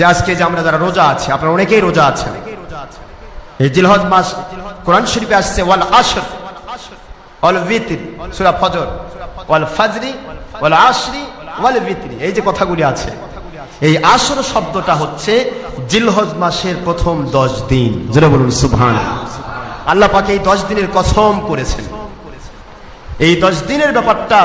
যে আজকে যে আমরা যারা রোজা আছে, আপনারা অনেকেই রোজা আছেন। এই জিলহজ মাস কোরআন শরীফে আসছে, ওয়াল আশর ওয়াল ভিতর, সূরা ফজর, ওয়াল ফাজরি, ওয়াল আশরি ওয়াল ভিতরি। এই যে কথাগুলি আছে, এই আসর শব্দটা হচ্ছে জিলহজ মাসের প্রথম দশ দিন। যেটা বলুন, সুবহান। আল্লাহ পাকে এই দশ দিনের কসম করেছেন। এই দশ দিনের ব্যাপারটা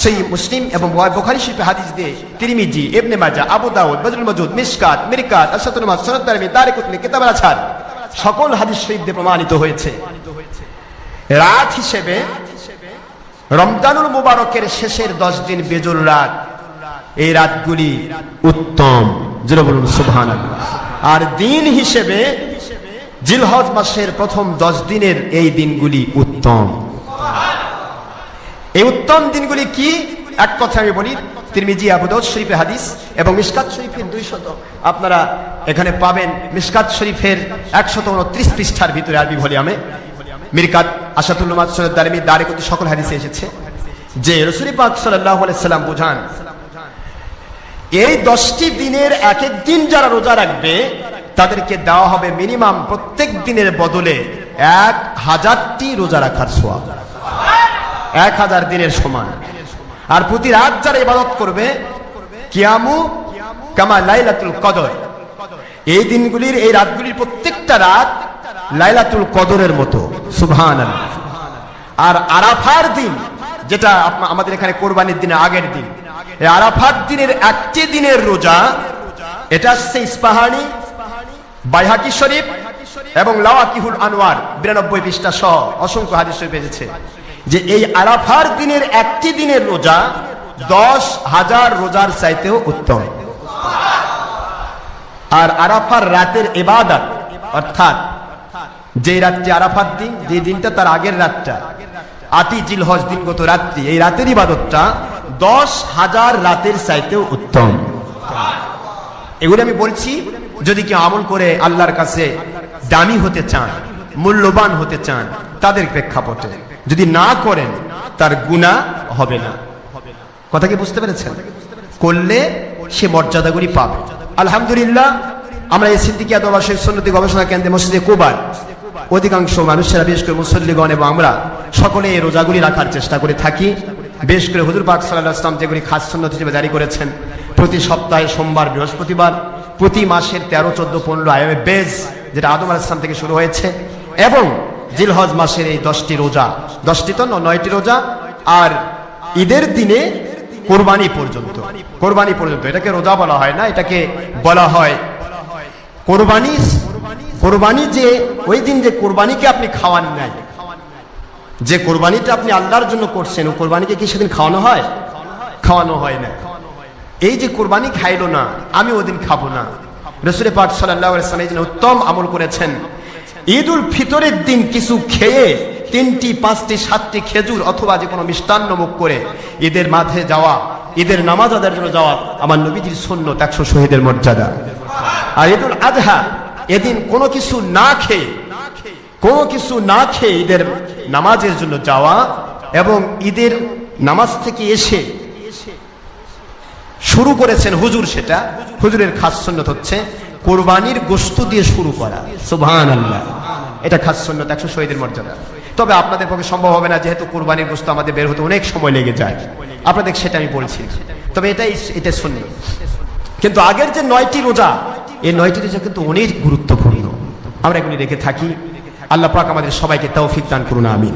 সেই মুসলিম এবং বোখারি শিল্পে হাদিস দিয়ে তিরিমিজি ইবনে মাজা আবু দাউদ বদরুল মজুদ মিশকাত মিরকাত আসাতুল মাস সনদ দারমি তারিকুতনি কিতাব আছার সকল হাদিস শরীফ প্রমাণিত হয়েছে। রাত হিসেবে রমজানুল মুবারকের শেষের দশ দিন বেজুর রাত। এই রাতগুলি উত্তম। যেটা আর দিন হিসেবে জিলহজ মাসের প্রথম দশ দিনের এই দিনগুলি উত্তম। এই উত্তম দিনগুলি কি? এক কথা আমি বলি, তিরমিজি আবুদাউদ শরীফের হাদিস এবং মিসকাত শরীফের দুই শত আপনারা এখানে পাবেন মিসকাত শরীফের একশত উনত্রিশ পৃষ্ঠার ভিতরে আরবি ভলিয়ামে মিরকাত আসাতুল্লাহ সৈয়দ দারিমি দারিকতি সকল হাদিসে এসেছে। যে রসুল পাক সাল্লাহ সাল্লাম বুঝান, এই দশটি দিনের এক এক দিন যারা রোজা রাখবে, তাদেরকে দেওয়া হবে মিনিমাম প্রত্যেক দিনের বদলে এক হাজারটি রোজা রাখার সোয়াব। এক হাজার দিনের সমান। আর প্রতি রাত যারা ইবাদত করবে, কিয়ামু কামা লাইলাতুল কদর। এই দিনগুলির, এই রাতগুলির প্রত্যেকটা রাত লাইলাতুল কদরের মতো। সুবহান আর আরাফার দিন, যেটা আমাদের এখানে কোরবানির দিনে আগের দিন আরাফার দিনের একটি দিনের রোজা, এটা হচ্ছে ইস্পাহানি, বাইহাকি শরীফ এবং লাওয়াকিহুল আনোয়ার বিরানব্বই পৃষ্ঠা সহ অসংখ্য হাদিস এসেছে। যে এই আরাফার দিনের একটি দিনের রোজা দশ হাজার রোজার চাইতেও উত্তম। আর আরাফার রাতের এবাদত অর্থাৎ যে রাত্রি আরাফার দিন যে দিনটা তার আগের রাতটা, আতি জিলহজ দিনগত রাত্রি, এই রাতের ইবাদতটা দশ হাজার রাতের চাইতেও উত্তম। এগুলো আমি বলছি, যদি কেউ আমল করে আল্লাহর কাছে দামি হতে চান মূল্যবান হতে চান তাদের প্রেক্ষাপটে। যদি না করেন, তার গুণা হবে না। কথা কি বুঝতে পেরেছেন? করলে সে মর্যাদাগুলি পাবে। আলহামদুলিল্লাহ, আমরা এই সিদ্দিকিয়া দরবার শরীফ সন্ন্যতি গবেষণা কেন্দ্রে মসজিদে কুবার। অধিকাংশ মানুষেরা, বিশেষ করে মুসল্লিগণ এবং আমরা, সকলে এই রোজাগুলি রাখার চেষ্টা করে থাকি। বেশ করে হুজুর পাক সাল্লাহ ইসলাম যেগুলি খাস সন্ন্যত হিসেবে জারি করেছেন, প্রতি সপ্তাহে সোমবার, বৃহস্পতিবার, প্রতি মাসের তেরো, চোদ্দ, পনেরো আয়ামে বেজ, যেটা আদম আল ইসলাম থেকে শুরু হয়েছে। এবং জিলহজ মাসের এই দশটি রোজা দশটি তো নয়, নয়টি রোজা আর ঈদের দিনে কোরবানি পর্যন্ত কোরবানি পর্যন্ত। এটাকে রোজা বলা হয় না এটাকে বলা হয় কোরবানি কোরবানি যে ওই দিন যে কোরবানিকে আপনি খাওয়ান নাই যে কোরবানিটা আপনি আল্লাহর জন্য করছেন ও কোরবানিকে কি সেদিন খাওয়ানো হয়? খাওয়ানো হয় না। এই যে কোরবানি খাইলো না আমি ওদিন খাব না। রসুল পাক সাল্লাহ উত্তম আমল করেছেন। ঈদ উল ফিতরের দিন কিছু খেয়ে তিনটি, পাঁচটি, সাতটি খেজুর অথবা যে কোনো মিষ্টান্ন মুখ করে ঈদের মাঝে যাওয়া, ঈদের নামাজ আদায়ের জন্য যাওয়া আমার নবীজির শূন্য একশো শহীদের মর্যাদা। আর ঈদুল আজহা এদিন কোনো কিছু না খেয়ে, কোনো কিছু না খেয়ে ঈদের নামাজের জন্য যাওয়া এবং ঈদের নামাজ থেকে এসে শুরু করেছেন হুজুর সেটা। হুজুরের খাস সন্ন্যত হচ্ছে কোরবানির গোস্ত দিয়ে শুরু করা। সুবহান আল্লাহ এটা খাস সন্ন্যত একশো শহীদের মর্যাদা। তবে আপনাদের পক্ষে সম্ভব হবে না, যেহেতু কোরবানির গোস্ত আমাদের বের হতে অনেক সময় লেগে যায়। আপনাদের সেটা আমি বলছি। তবে এটাই, এটা শুনি কিন্তু আগের যে নয়টি রোজা, এই নয়টি রোজা কিন্তু অনেক গুরুত্বপূর্ণ। আমরা এগুলি রেখে থাকি। আল্লাহ পাক আমাদের সবাইকে তৌফিক দান করুন, আমিন।